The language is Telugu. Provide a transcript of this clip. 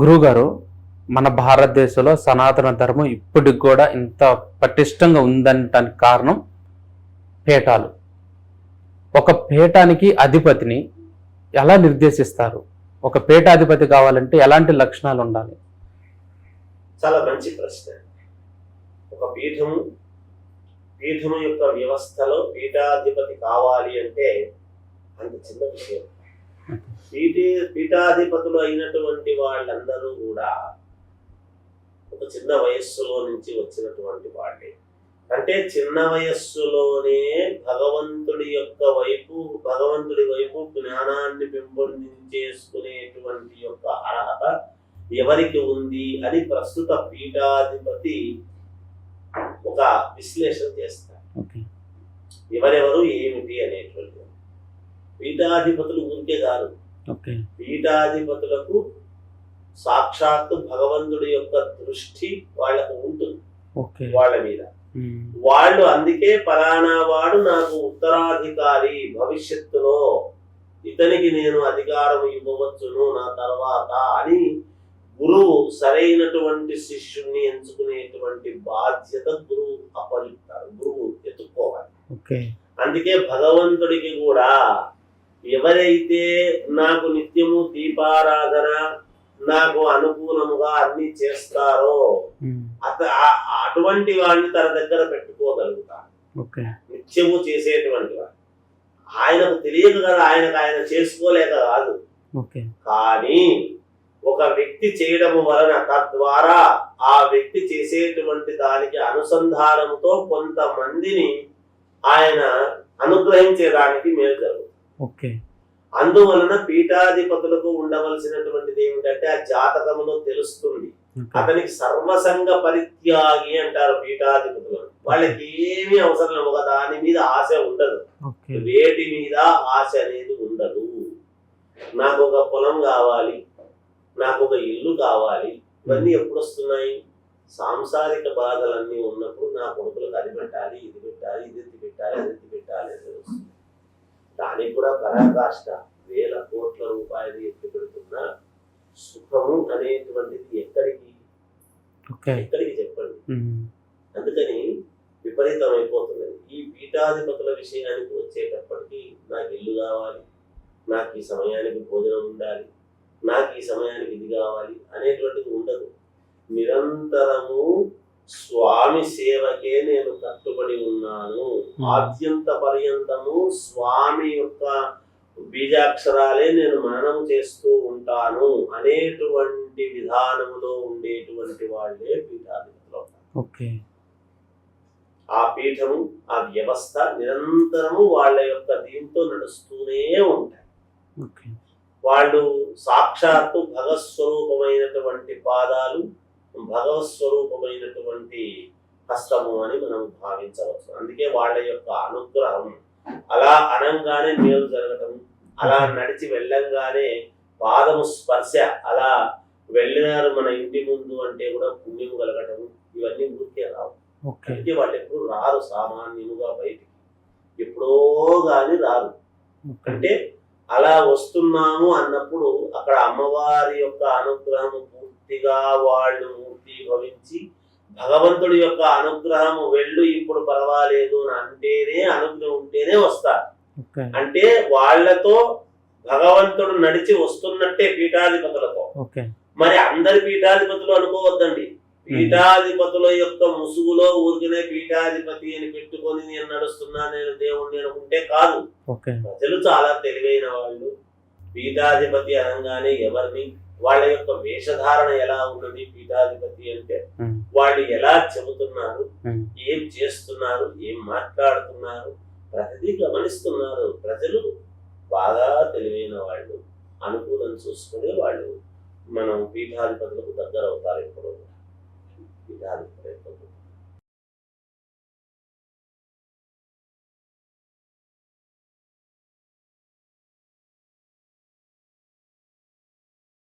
గురువుగారు మన భారతదేశంలో సనాతన ధర్మం ఇప్పటికి కూడా ఇంత పటిష్టంగా ఉందనటానికి కారణం పీఠాలు. ఒక పీఠానికి అధిపతిని ఎలా నిర్దేశిస్తారు? ఒక పీఠాధిపతి కావాలంటే ఎలాంటి లక్షణాలు ఉండాలి? చాలా మంచి ప్రశ్న. ఒక పీఠము పీఠము యొక్క వ్యవస్థలో పీఠాధిపతి కావాలి అంటే అంత చిన్న విషయం. పీఠే పీఠాధిపతులు అయినటువంటి వాళ్ళందరూ కూడా ఒక చిన్న వయస్సులో నుంచి వచ్చినటువంటి వాళ్ళే. అంటే చిన్న వయస్సులోనే భగవంతుడి యొక్క వైపు భగవంతుడి వైపు జ్ఞానాన్ని పెంపొందించేసుకునేటువంటి యొక్క అర్హత ఎవరికి ఉంది అని ప్రస్తుత పీఠాధిపతి ఒక విశ్లేషణ చేస్తారు ఎవరెవరు ఏమిటి అనేటువంటి పీఠాధిపతులు ఊరికే కాదు. పీఠాధిపతులకు సాక్షాత్తు భగవంతుడి యొక్క దృష్టి వాళ్ళకు ఉంటుంది. వాళ్ళ మీద. వాళ్ళు అందుకే పలానా వాడు నాకు ఉత్తరాధికారి భవిష్యత్తులో. ఇతనికి నేను అధికారం ఇవ్వవచ్చును నా తర్వాత అని గురువు సరైనటువంటి శిష్యుణ్ణి ఎంచుకునేటువంటి బాధ్యత గురువు అప్పగిస్తాడు గురువు ఎత్తుక్కోవాలి. అందుకే భగవంతుడికి కూడా ఎవరైతే నాకు నిత్యము దీపారాధన నాకు అనుకూలముగా అన్ని చేస్తారో అత అటువంటి వాడిని తన దగ్గర పెట్టుకోగలుగుతాడు ఓకే. నిత్యము చేసేటువంటి వాడు. ఆయనకు తెలియదు కదా ఆయనకు ఆయన చేసుకోలేక కాదు కానీ ఒక వ్యక్తి చేయడం వలన తద్వారా ఆ వ్యక్తి చేసేటువంటి దానికి అనుసంధానంతో కొంతమందిని ఆయన అనుగ్రహించేదానికి మేలు జరుగుతుంది. ఓకే. అందువలన పీఠాధిపతులకు ఉండవలసినటువంటిది ఏమిటంటే ఆ జాతకములో తెలుస్తుంది. అతనికి సర్వసంగ పరిత్యాగి అంటారు పీఠాధిపతులను వాళ్ళకి ఏమీ అవసరం లేదు. ఒక దాని మీద ఆశ ఉండదు. వేటి మీద ఆశ అనేది ఉండదు. నాకు ఒక పొలం కావాలి. నాకు ఒక ఇల్లు కావాలి. ఇవన్నీ ఎప్పుడు వస్తున్నాయి సాంసారిక బాధలన్నీ ఉన్నప్పుడు నా కొడుకులకు అది పెట్టాలి ఇది పెట్టాలి ఇది ఎత్తి పెట్టాలి అది ఎత్తి పెట్టాలి అని వస్తుంది దానికి కూడా పరాకాష్ట వేల కోట్ల రూపాయలు ఎత్తి పెడుతున్న సుఖము అనేటువంటిది ఎక్కడికి? ఎక్కడికి చెప్పండి. అందుకని విపరీతం అయిపోతున్నది ఈ పీఠాధిపతుల విషయానికి వచ్చేటప్పటికి నాకు ఇల్లు కావాలి నాకు ఈ సమయానికి భోజనం ఉండాలి నాకు ఈ సమయానికి ఇది కావాలి అనేటువంటిది ఉండదు. నిరంతరము స్వామి సేవకే నేను కట్టుబడి ఉన్నాను. ఆద్యంత పర్యంతము స్వామి యొక్క బీజాక్షరాలే నేను మననం చేస్తూ ఉంటాను అనేటువంటి విధానములో ఉండేటువంటి వాళ్ళే పీఠాధిపతులు. ఓకే. ఆ పీఠము ఆ వ్యవస్థ నిరంతరము వాళ్ళ యొక్క దీంతో నడుస్తూనే ఉంటాయి. వాళ్ళు సాక్షాత్తు భగస్వరూపమైనటువంటి పాదాలు భగవస్వరూపమైనటువంటి హస్తము అని మనం భావించవచ్చు. అందుకే వాళ్ళ యొక్క అనుగ్రహం. అలా అనంగానే మేలు జరగటం అలా నడిచి వెళ్ళంగానే పాదము స్పర్శ అలా వెళ్ళినారు మన ఇంటి ముందు అంటే కూడా పుణ్యం కలగటం ఇవన్నీ ఊరికే రావు. అందుకే వాళ్ళు ఎప్పుడు రారు సామాన్యముగా బయటికి. ఎప్పుడో గాని రారు. అంటే అలా వస్తున్నాము అన్నప్పుడు అక్కడ అమ్మవారి యొక్క అనుగ్రహము పూర్తిగా వాళ్ళు మూర్తి భవించి భగవంతుడి యొక్క అనుగ్రహము వెళ్ళు ఇప్పుడు పర్వాలేదు అని అంటేనే అనుగ్రహం ఉంటేనే వస్తారు అంటే వాళ్ళతో భగవంతుడు నడిచి వస్తున్నట్టే పీఠాధిపతులతో. మరి అందరి పీఠాధిపతులు అనుకోవద్దండి. పీఠాధిపతుల యొక్క ముసుగులో ఊరికనే పీఠాధిపతి అని పెట్టుకొని నేను నడుస్తున్నా నేను దేవుణ్ణి అనుకుంటే కాదు. ప్రజలు చాలా తెలివైన వాళ్ళు. పీఠాధిపతి అనగానే ఎవరిని? వాళ్ళ యొక్క వేషధారణ ఎలా ఉన్నది పీఠాధిపతి అంటే వాళ్ళు ఎలా చెబుతున్నారు ఏం చేస్తున్నారు ఏం మాట్లాడుతున్నారు ప్రతిదీ గమనిస్తున్నారు. ప్రజలు బాగా తెలివైన వాళ్ళు అనుకూలం చూసుకునే వాళ్ళు. మనం పీఠాధిపతులకు దగ్గర అవుతారు ఎప్పుడు. పీఠాధిపతి